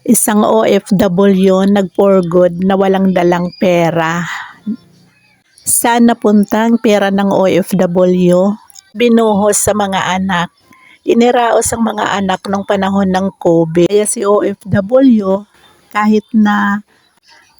Isang OFW nag-for good na walang dalang pera. Saan napunta ang pera ng OFW? Binuhos sa mga anak. Iniraos ang mga anak nung panahon ng COVID. Kaya si OFW, kahit na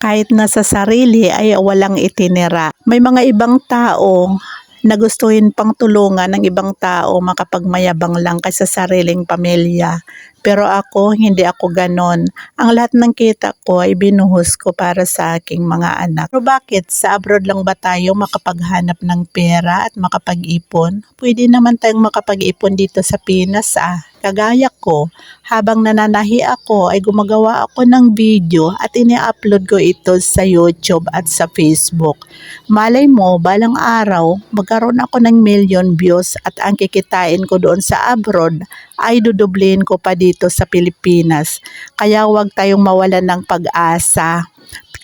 kahit na sa sarili ay walang itinira. May mga ibang tao na gustuhin pang tulungan ng ibang tao makapagmayabang lang kaysa sariling pamilya. Pero ako, hindi ako ganon. Ang lahat ng kita ko ay binuhos ko para sa aking mga anak. Pero bakit? Sa abroad lang ba tayo makapaghanap ng pera at makapag-ipon? Pwede naman tayong makapag-ipon dito sa Pinas ah. Kagaya ko, habang nananahi ako ay gumagawa ako ng video at ini-upload ko ito sa YouTube at sa Facebook. Malay mo, balang araw, magkaroon ako ng million views at ang kikitain ko doon sa abroad ay dudublihin ko pa dito sa Pilipinas. Kaya huwag tayong mawalan ng pag-asa.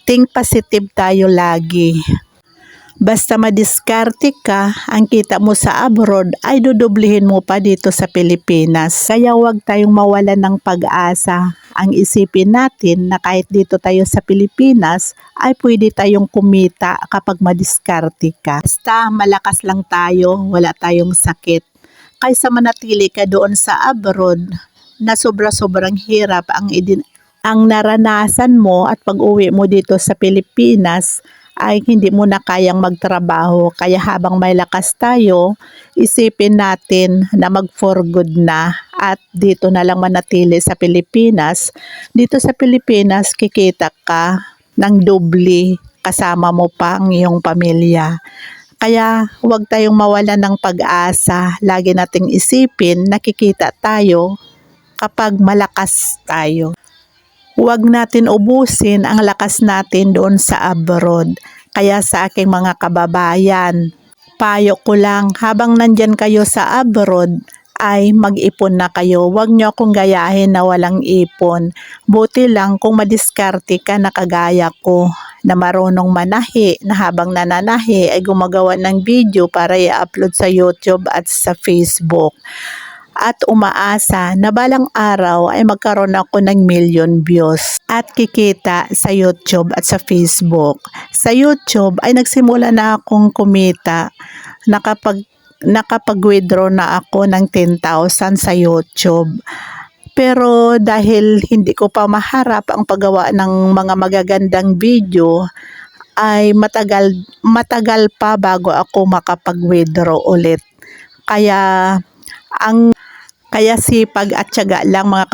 Think positive tayo lagi. Basta madiskarte ka, ang kita mo sa abroad ay dudublihin mo pa dito sa Pilipinas. Kaya huwag tayong mawalan ng pag-asa. Ang isipin natin na kahit dito tayo sa Pilipinas ay pwede tayong kumita kapag madiskarte ka. Basta malakas lang tayo, wala tayong sakit. Kaysa manatili ka doon sa abroad na sobra-sobrang hirap ang idin ang naranasan mo at pag-uwi mo dito sa Pilipinas ay hindi mo na kayang magtrabaho. Kaya habang may lakas tayo, isipin natin na mag for good na at dito na lang manatili sa Pilipinas. Dito sa Pilipinas, kikita ka ng doble kasama mo pa ang iyong pamilya. Kaya huwag tayong mawala ng pag-asa. Lagi nating isipin, nakikita tayo kapag malakas tayo. Huwag natin ubusin ang lakas natin doon sa abroad. Kaya sa aking mga kababayan, payo ko lang habang nandyan kayo sa abroad, ay mag-ipon na kayo. Huwag nyo akong gayahin na walang ipon. Buti lang kung madiskarte ka na kagaya ko na marunong manahi na habang nananahi ay gumagawa ng video para i-upload sa YouTube at sa Facebook at umaasa na balang araw ay magkaroon ako ng million views at kikita sa YouTube at sa Facebook. Sa YouTube ay nagsimula na akong kumita nakapag nakapag-withdraw na ako ng 10,000 sa YouTube. Pero dahil hindi ko pa maharap ang paggawa ng mga magagandang video, ay matagal matagal pa bago ako makapag-withdraw ulit. Kaya ang kaya sipag at tiyaga lang mga